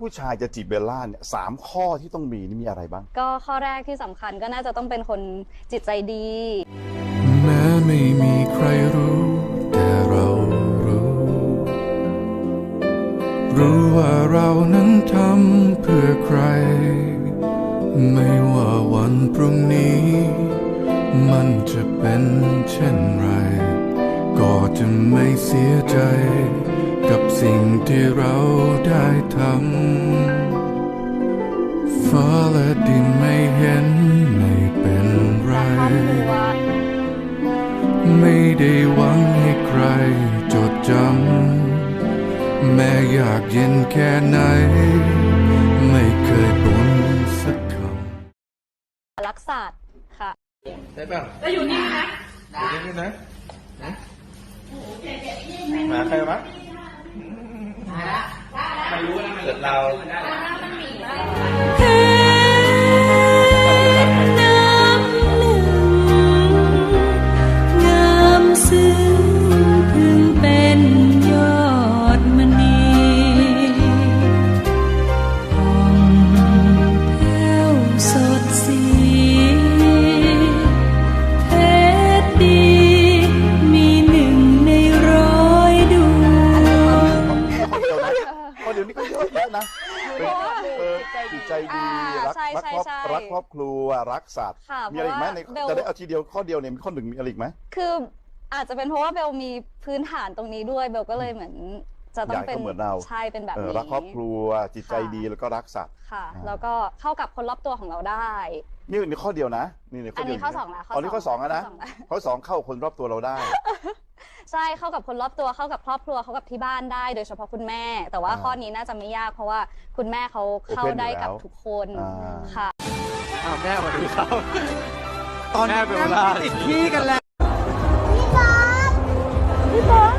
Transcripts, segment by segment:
ผู้ชายจะจีบเบลล่าเนี่ยสามข้อที่ต้องมีนี่มีอะไรบ้าง ก็ข้อแรกที่สำคัญก็น่าจะต้องเป็นคนจิตใจดี แม้ไม่มีใครรู้ แต่เรารู้ รู้ว่าเรานั้นทำเพื่อใคร ไม่ว่าวันพรุ่งนี้ มันจะเป็นเช่นไร ก็จะไม่เสียใจ กับสิ่งที่เราได้ทำฟ้าและดินไม่เห็นไม่เป็นไร ไม่ได้หวังให้ใครจดจำ แม้อยากเย็นแค่ไหน ไม่เคยบ่นสักคำรักษาสตร์ค่ะได้ป่ะแล้วอยู่นี่นะอยู่นี่นะนะมาใครวะ ไม่รู้นะเกิดเรา รักใช่รักใช่ครอบใช่ รักครอบครัวรักสัตว์ค่ะมีอะไรอีกไหมเพในราะว่าเบล จะได้เอาทีเดียวข้อเดียวเนี่ยมีข้อหนึ่งมีอะไรอีกไหม คืออาจจะเป็นเพราะว่าเบลมีพื้นฐานตรงนี้ด้วย เบลก็เลยเหมือนจะต้อองยากเป็นก็เหมือนเรา ใช่เป็นแบบเออนี้รักครอบครัวจิตใจค่ะดีแล้วก็รักสัตว์ ค่ะ อ่า แล้วก็เข้ากับคนรอบตัวของเราได้ นี่นี่ข้อเดียวนะนี่นี่ข้อเดียวอันนี้ข้อสองนะข้ออ๋อนี่ข้อสสอองงอะนะข้อสองนะข้อสองเข้าคนรอบตัวเราได้ ใช่เข้ากับคนรอบตัวเข้ากับครอบครัวเข้ากับที่บ้านได้โดยเฉพาะคุณแม่ แต่ว่าอ่าข้อนี้น่าจะไม่ยากเพราะว่าคุณแม่เขาเข้า Open ได้อยู่แล้วกับทุกคนอ่า ค่ะ อ้าวแม่สวัสดีครับ ตอนแม่นี้เป็นเวลา ติดที่กันแล้วส่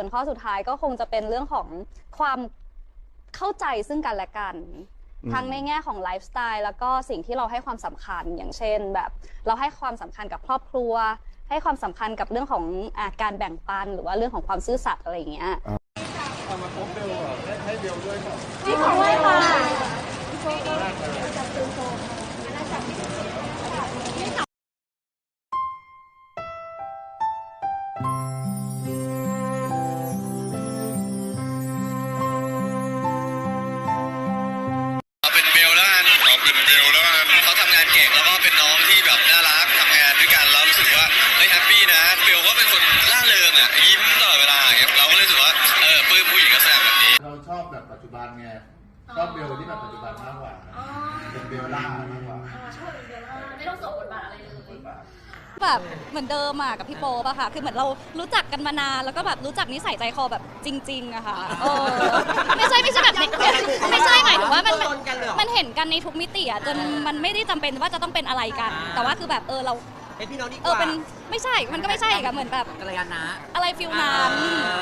วนข้อสุดท้ายก็คงจะเป็นเรื่องของความเข้าใจซึ่งกันและกันอืมทั้งในแง่ของไลฟ์สไตล์แล้วก็สิ่งที่เราให้ความสำคัญอย่างเช่น แบบเราให้ความสำคัญกับครอบครัว ให้ความสำคัญกับเรื่องของอาการแบ่งปัน หรือว่าเรื่องของความซื่อสัตย์อะไรอย่างเงี้ยเอามาพบเบลก่อนให้ให้เบลด้วยก่อนพี่ขอไหว้ค่ะ ฮ้ยแฮปปี้นะเบลก็เป็นคนร่าเริงอะยิ้มตลอดเวลาอย่างเงี้ยเราก็เลยรู้สึกว่าเออปลื้มผู้หญิงลักษณะแบบนี้ เราชอบแบบปัจจุบันไงชอบเบลที่แบบปัจจุบันมากกว่าเป็นเบลล่ามากกว่าแบบเหมือนเดิมอะกับพี่โป๊ปอะค่ะ คือเหมือนเรารู้จักกันมานานแล้วก็แบบรู้จักนิสัยใจคอแบบจริงๆอะค่ะเออไม่ใช่ไม่ใช่แบบไม่ไม่ใช่หมายถึงว่ามันมันมันเห็นกันในทุกมิติอะจนมันไม่ได้จำเป็นว่าจะต้องเป็นอะไรกัน แต่ว่าคือแบบเออเรา เป็นพี่น้องดีกเออว่าเป็นไม่ใช่มันก็ไม่ใช่อีกับเหมือนแบบ กัลยาณะ อะไรฟิลนั้น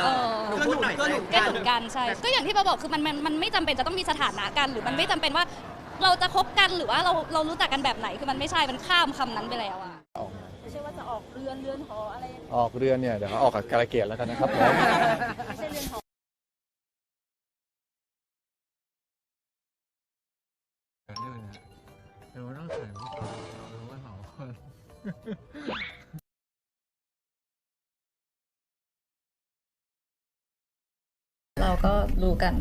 เออหนูพูดหน่อยก็หนุนกันใช่ ก็อย่างที่เราบอกคือมันมันมันไม่จำเป็นจะต้องมีสถานะกัน หรือมันไม่จำเป็นว่า เราจะคบกันหรือว่าเราเรารู้จักกันแบบไหนคือมันไม่ใช่มันข้ามคำนั้นไปแล้วอะไม่ใช่ว่าจะออกเรือนเรือนหออะไรออกเรือนเนี่ยเดี๋ยวเขาออกกับกาลเกตแล้วกันนะครับผม ไม่ใช่เรือนหอเดี๋ยวต้องใส่ผู้ชายหรือว่าเหาคน เราก็รู้กัน